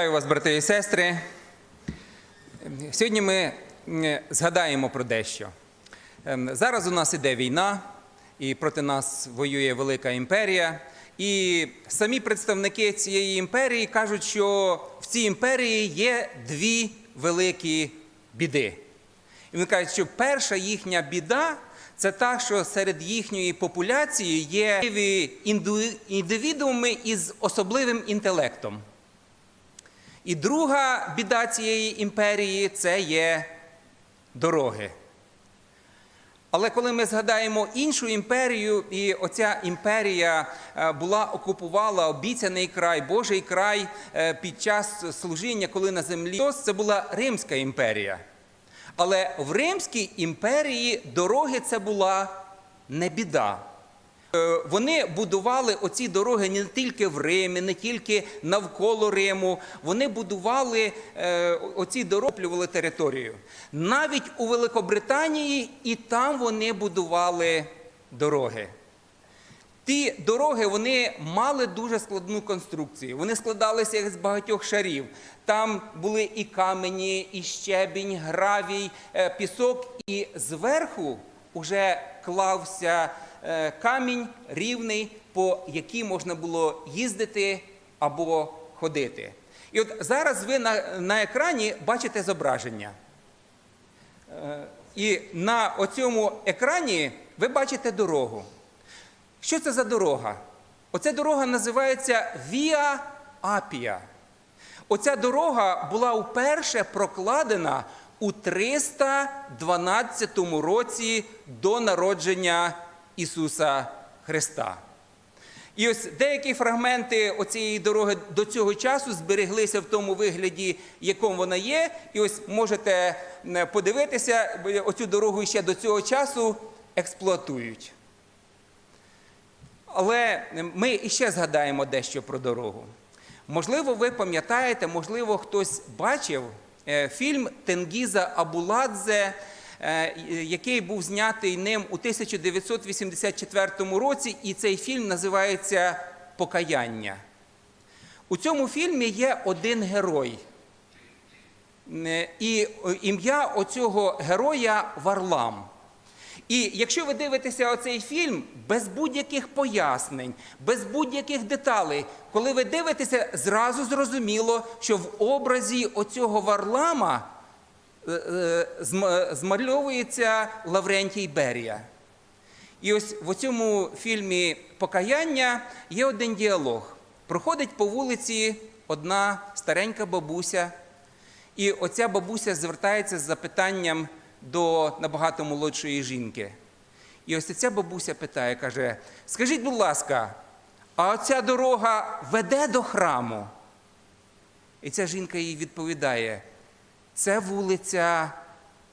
Вітаю вас, брати і сестри. Сьогодні ми згадаємо про дещо. Ем, Зараз у нас іде війна, і проти нас воює велика імперія. І самі представники цієї імперії кажуть, що в цій імперії є дві великі біди. І вони кажуть, що перша їхня біда це та, що серед їхньої популяції є індивідууми із особливим інтелектом. І друга біда цієї імперії це є дороги. Але коли ми згадаємо іншу імперію, і оця імперія е, була окупувала обіцяний край, Божий край е, під час служіння, коли на землі це була Римська імперія. Але в Римській імперії дороги це була не біда. Е, Вони будували оці дороги не тільки в Римі, не тільки навколо Риму. Вони будували е, оці дороги, територію. Навіть у Великобританії і там вони будували дороги. Ті дороги вони мали дуже складну конструкцію. Вони складалися з багатьох шарів. Там були і камені, і щебінь, гравій, е, пісок, і зверху вже клався камінь рівний, по який можна було їздити або ходити. І от зараз ви на, на екрані бачите зображення. Е, І на оцьому екрані ви бачите дорогу. Що це за дорога? Оця дорога називається Віа Апія. Оця дорога була вперше прокладена у 312 році до народження Ісуса Христа. І ось деякі фрагменти оцієї дороги до цього часу збереглися в тому вигляді, якому вона є. І ось можете подивитися, оцю дорогу ще до цього часу експлуатують. Але ми іще згадаємо дещо про дорогу. Можливо, ви пам'ятаєте, можливо, хтось бачив е, фільм Тенгіза Абуладзе, який був знятий ним у 1984 році, і цей фільм називається Покаяння. У цьому фільмі є один герой. Е, І е, ім'я оцього героя Варлам. І якщо ви дивитеся оцей фільм без будь-яких пояснень, без будь-яких деталей, коли ви дивитеся, зразу зрозуміло, що в образі оцього Варлама е, е, змальовується Лаврентій Берія. І ось в цьому фільмі Покаяння є один діалог. Проходить по вулиці одна старенька бабуся, і оця бабуся звертається з запитанням до набагато молодшої жінки. І ось ця бабуся питає, каже: скажіть, будь ласка, а оця дорога веде до храму? І ця жінка їй відповідає: це вулиця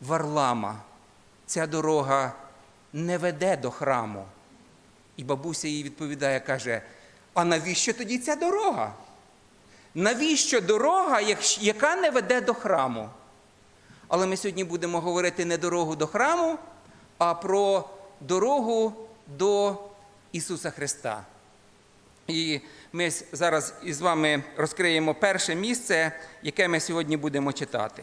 Варлама. Ця дорога не веде до храму. І бабуся їй відповідає, каже: а навіщо тоді ця дорога? Навіщо дорога, яка не веде до храму? Але ми сьогодні будемо говорити не дорогу до храму, а про дорогу до Ісуса Христа. І ми зараз із вами розкриємо перше місце, яке ми сьогодні будемо читати.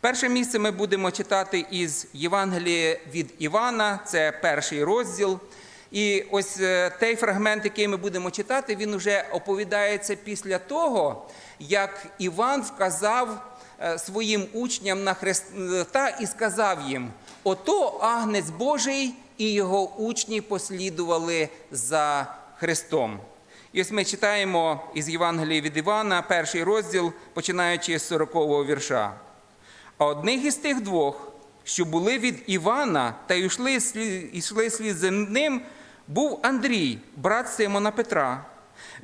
Перше місце ми будемо читати із Євангелія від Івана, це перший розділ. І ось е, той фрагмент, який ми будемо читати, він вже оповідається після того, як Іван вказав е, своїм учням на Христа і сказав їм: ото агнець Божий, і його учні послідували за Христом. І ось ми читаємо із Євангелія від Івана, перший розділ, починаючи з 40-го вірша. А одних із тих двох, що були від Івана та йшли, йшли слід за ним, був Андрій, брат Симона Петра.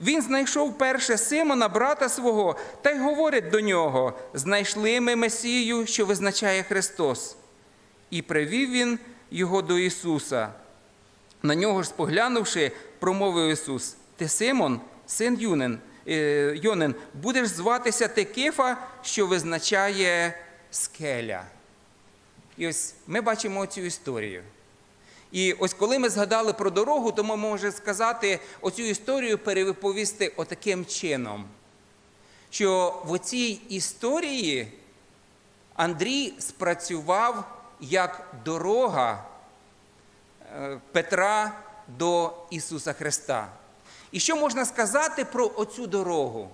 Він знайшов перше Симона, брата свого, та й говорить до нього: знайшли ми Месію, що визначає Христос. І привів він його до Ісуса. На нього ж споглянувши, промовив Ісус: Ти Симон, син Юнин, е, Йонин, будеш зватися ти Кифа, що визначає скеля. І ось ми бачимо цю історію. І ось коли ми згадали про дорогу, то ми можемо сказати, оцю історію переповісти отаким чином, що в цій історії Андрій спрацював як дорога е, Петра до Ісуса Христа. І що можна сказати про оцю дорогу?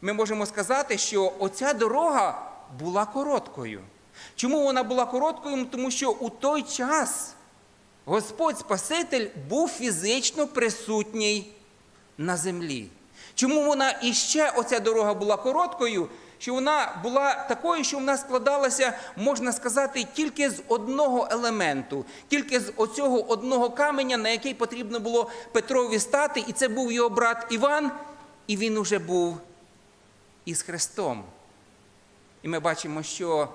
Ми можемо сказати, що оця дорога була короткою. Чому вона була короткою? Тому що у той час Господь Спаситель був фізично присутній на землі. Чому вона іще оця дорога була короткою? Що вона була такою, що вона складалася, можна сказати, тільки з одного елементу, тільки з оцього одного каменя, на який потрібно було Петрові стати, і це був його брат Іван, і він уже був із Христом. І ми бачимо, що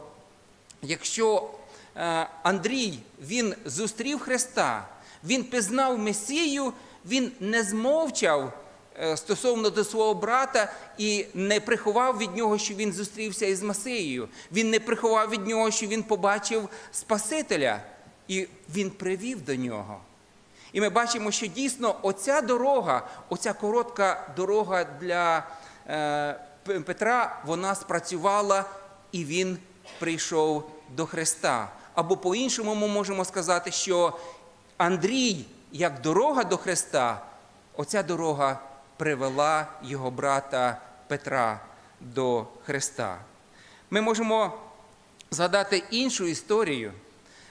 якщо е, Андрій він зустрів Христа, він пізнав Месію, він не змовчав стосовно до свого брата і не приховав від нього, що він зустрівся із Месією. Він не приховав від нього, що він побачив Спасителя, і він привів до нього. І ми бачимо, що дійсно оця дорога, оця коротка дорога для е, Петра, вона спрацювала і він прийшов до Христа. Або по-іншому ми можемо сказати, що Андрій, як дорога до Христа, оця дорога привела його брата Петра до Христа. Ми можемо згадати іншу історію.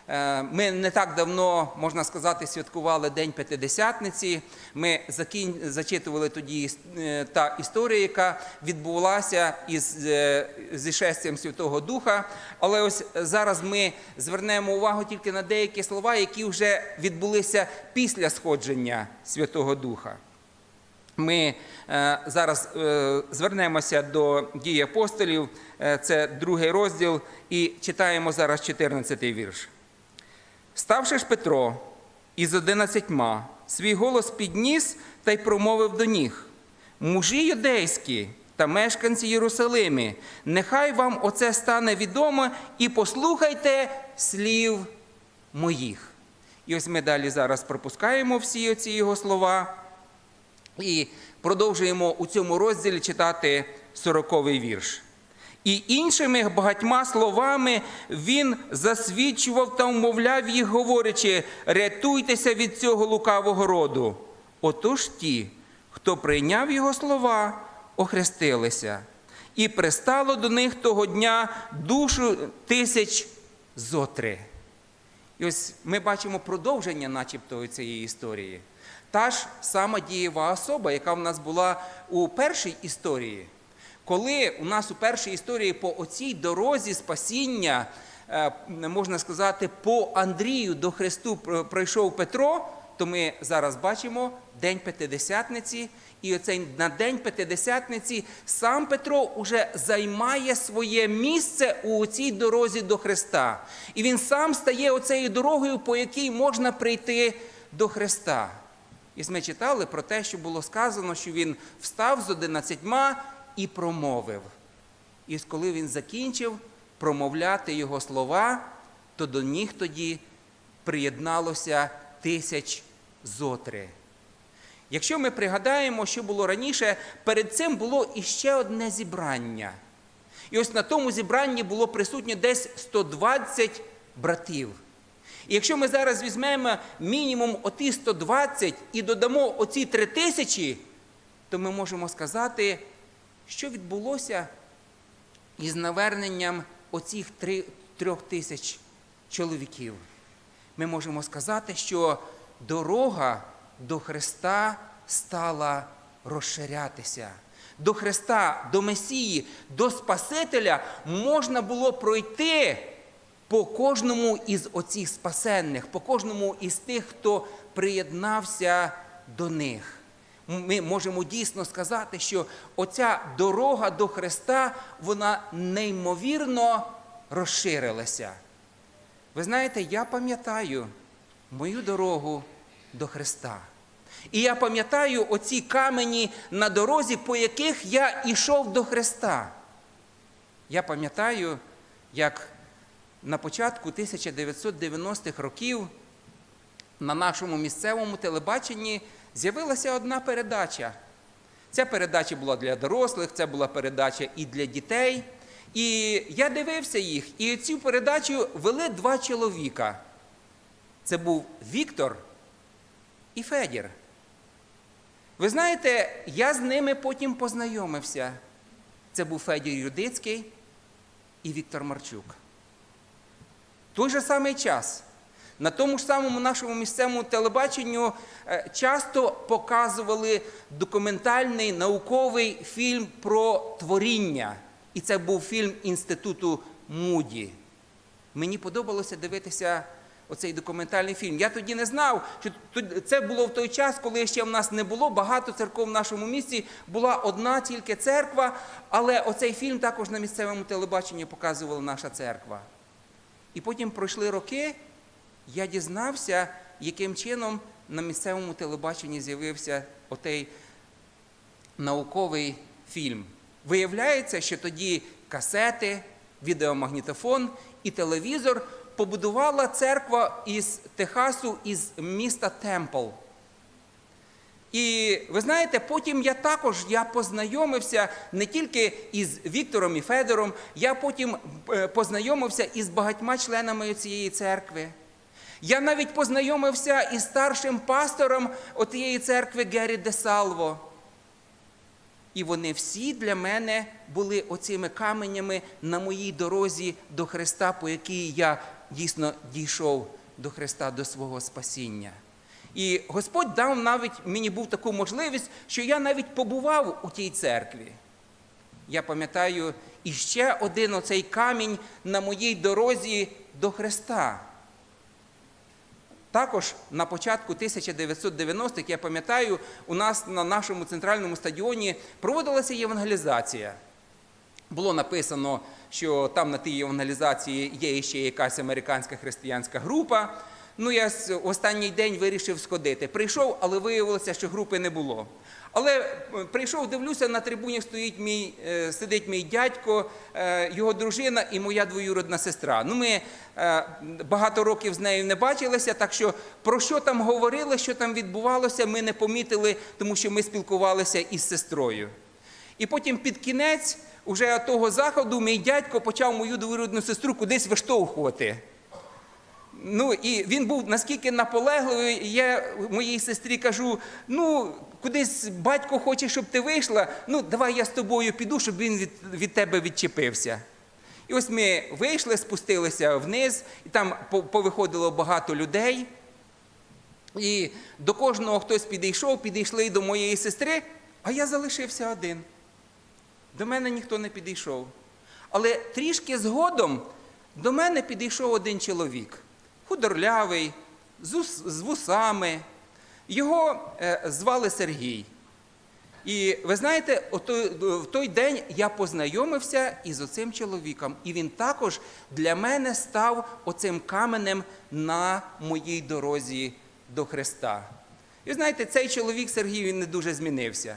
Е, Ми не так давно, можна сказати, святкували День П'ятидесятниці. Ми закін... зачитували тоді е, та історія, яка відбулася із е, зішестям Святого Духа. Але ось зараз ми звернемо увагу тільки на деякі слова, які вже відбулися після сходження Святого Духа. Ми е, зараз е, звернемося до дії апостолів, е, це другий розділ, і читаємо зараз 14-й вірш. Ставши ж Петро із одинадцятьма, свій голос підніс та й промовив до них: Мужі юдейські та мешканці Єрусалимі, нехай вам оце стане відомо, і послухайте слів моїх. І ось ми далі зараз пропускаємо всі оці його слова. І продовжуємо у цьому розділі читати сороковий вірш. І іншими багатьма словами він засвідчував та умовляв їх, говорячи: рятуйтеся від цього лукавого роду. Отож ті, хто прийняв його слова, охрестилися, і пристало до них того дня душу тисяч зотри. І ось ми бачимо продовження, начебто, цієї історії. Та ж сама дієва особа, яка в нас була у першій історії. Коли у нас у першій історії по оцій дорозі спасіння, е, можна сказати, по Андрію до Христу пройшов Петро, то ми зараз бачимо День П'ятидесятниці, і оцей на День П'ятидесятниці сам Петро уже займає своє місце у цій дорозі до Христа. І він сам стає оцею дорогою, по якій можна прийти до Христа. І ми читали про те, що було сказано, що він встав з одинадцятьма і промовив. І коли він закінчив промовляти його слова, то до них тоді приєдналося тисяч зотри. Якщо ми пригадаємо, що було раніше, перед цим було іще одне зібрання. І ось на тому зібранні було присутнє десь 120 братів. І якщо ми зараз візьмемо мінімум оті 120 і додамо оці 3 тисячі, то ми можемо сказати, що відбулося із наверненням оцих три- трьох тисяч чоловіків. Ми можемо сказати, що дорога до Христа стала розширятися. До Христа, до Месії, до Спасителя можна було пройти по кожному із оцих спасенних, по кожному із тих, хто приєднався до них. Ми можемо дійсно сказати, що оця дорога до Христа, вона неймовірно розширилася. Ви знаєте, я пам'ятаю мою дорогу до Христа. І я пам'ятаю оці камені на дорозі, по яких я йшов до Христа. Я пам'ятаю, як на початку 1990-х років на нашому місцевому телебаченні з'явилася одна передача. Ця передача була для дорослих, це була передача і для дітей. І я дивився їх, і цю передачу вели два чоловіка. Це був Віктор і Федір. Ви знаєте, я з ними потім познайомився. Це був Федір Юдицький і Віктор Марчук. Той же самий час. На тому ж самому нашому місцевому телебаченню е, часто показували документальний науковий фільм про творіння. І це був фільм Інституту Муді. Мені подобалося дивитися оцей документальний фільм. Я тоді не знав, що це було в той час, коли ще в нас не було багато церков в нашому місті. Була одна тільки церква, але оцей фільм також на місцевому телебаченні показувала наша церква. І потім пройшли роки, я дізнався, яким чином на місцевому телебаченні з'явився отей науковий фільм. Виявляється, що тоді касети, відеомагнітофон і телевізор побудувала церква із Техасу, із міста Темпл. І ви знаєте, потім я також я познайомився не тільки із Віктором і Федором, я потім е, познайомився із багатьма членами цієї церкви. Я навіть познайомився із старшим пастором отієї церкви Геррі де Салво. І вони всі для мене були оцими каменями на моїй дорозі до Христа, по якій я дійсно дійшов до Христа, до свого спасіння. І Господь дав навіть мені був таку можливість, що я навіть побував у тій церкві. Я пам'ятаю іще один оцей камінь на моїй дорозі до Христа. Також на початку 1990-х, я пам'ятаю, у нас на нашому центральному стадіоні проводилася євангелізація. Було написано, що там на тій євангелізації є ще якась американська християнська група. Ну, я останній день вирішив сходити. Прийшов, але виявилося, що групи не було. Але е, прийшов, дивлюся, на трибуні стоїть мій, е, сидить мій дядько, е, його дружина і моя двоюродна сестра. Ну, ми багато років з нею не бачилися, так що про що там говорили, що там відбувалося, ми не помітили, тому що ми спілкувалися із сестрою. І потім під кінець уже того заходу мій дядько почав мою двоюродну сестру кудись виштовхувати. Ну і він був наскільки наполегливий, я моїй сестрі кажу: ну, кудись батько хоче, щоб ти вийшла. Ну, давай я з тобою піду, щоб він від, від тебе відчепився. І ось ми вийшли, спустилися вниз, і там повиходило багато людей. І до кожного хтось підійшов, підійшли до моєї сестри, а я залишився один. До мене ніхто не підійшов. Але трішки згодом до мене підійшов один чоловік, худорлявий, з, ус- з вусами. Його е, звали Сергій. І ви знаєте, в той день я познайомився із оцим чоловіком, і він також для мене став оцим каменем на моїй дорозі до Христа. І знаєте, цей чоловік Сергій він не дуже змінився.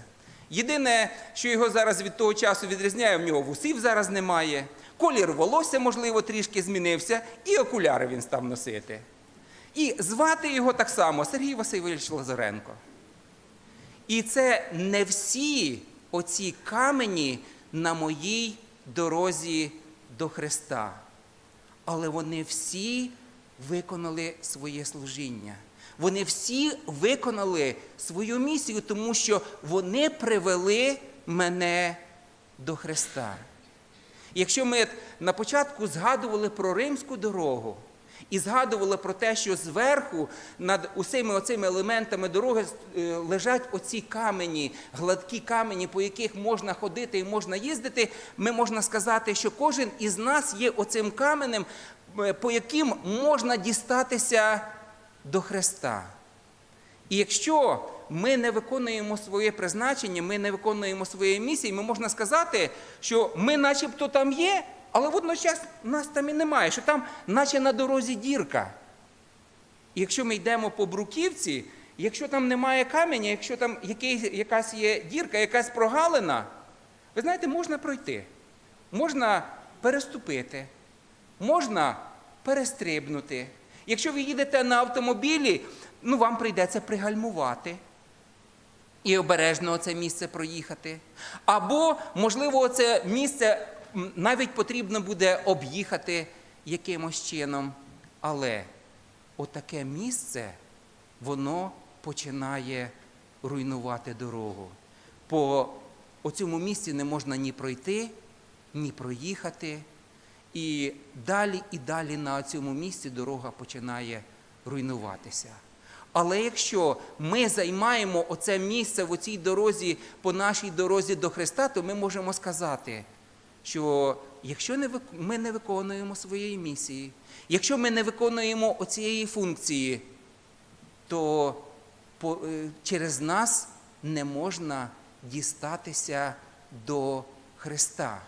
Єдине, що його зараз від того часу відрізняє, в нього вусів зараз немає, колір волосся, можливо, трішки змінився, і окуляри він став носити. І звати його так само Сергій Васильович Лазаренко. І це не всі оці камені на моїй дорозі до Христа. Але вони всі виконали своє служіння. Вони всі виконали свою місію, тому що вони привели мене до Христа. Якщо ми на початку згадували про римську дорогу і згадували про те, що зверху над усіми оцими елементами дороги е, лежать оці камені, гладкі камені, по яких можна ходити і можна їздити, ми можна сказати, що кожен із нас є оцим каменем, е, по яким можна дістатися до Христа. І якщо ми не виконуємо своє призначення, ми не виконуємо своєї місії, ми можна сказати, що ми начебто там є, але водночас нас там і немає, що там, наче на дорозі дірка. І якщо ми йдемо по бруківці, якщо там немає каменя, якщо там якась є дірка, якась прогалина, ви знаєте, можна пройти, можна переступити, можна перестрибнути. Якщо ви їдете на автомобілі, ну вам прийдеться пригальмувати. і обережно це місце проїхати. Або, можливо, це місце навіть потрібно буде об'їхати якимось чином. Але отаке місце, воно починає руйнувати дорогу. По оцьому місці не можна ні пройти, ні проїхати. І далі і далі на цьому місці дорога починає руйнуватися. Але якщо ми займаємо оце місце в оцій дорозі, по нашій дорозі до Христа, то ми можемо сказати, що якщо ми не виконуємо своєї місії, якщо ми не виконуємо оцієї функції, то е, через нас не можна дістатися до Христа.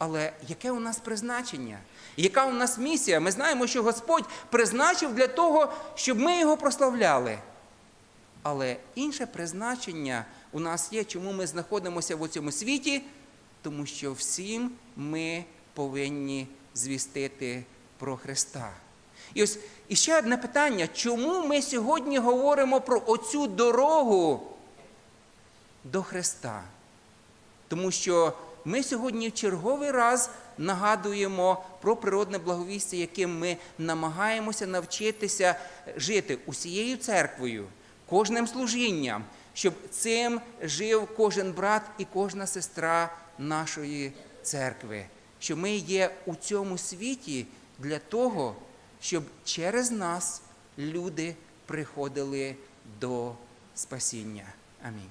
Але яке у нас призначення? Яка у нас місія? Ми знаємо, що Господь призначив для того, щоб ми його прославляли. Але інше призначення у нас є, чому ми знаходимося в цьому світі, тому що всім ми повинні звістити про Христа. І ось іще одне питання: чому ми сьогодні говоримо про оцю дорогу до Христа? Тому що ми сьогодні в черговий раз нагадуємо про природне благовістя, яким ми намагаємося навчитися жити усією церквою, кожним служінням, щоб цим жив кожен брат і кожна сестра нашої церкви. Що ми є у цьому світі для того, щоб через нас люди приходили до спасіння. Амінь.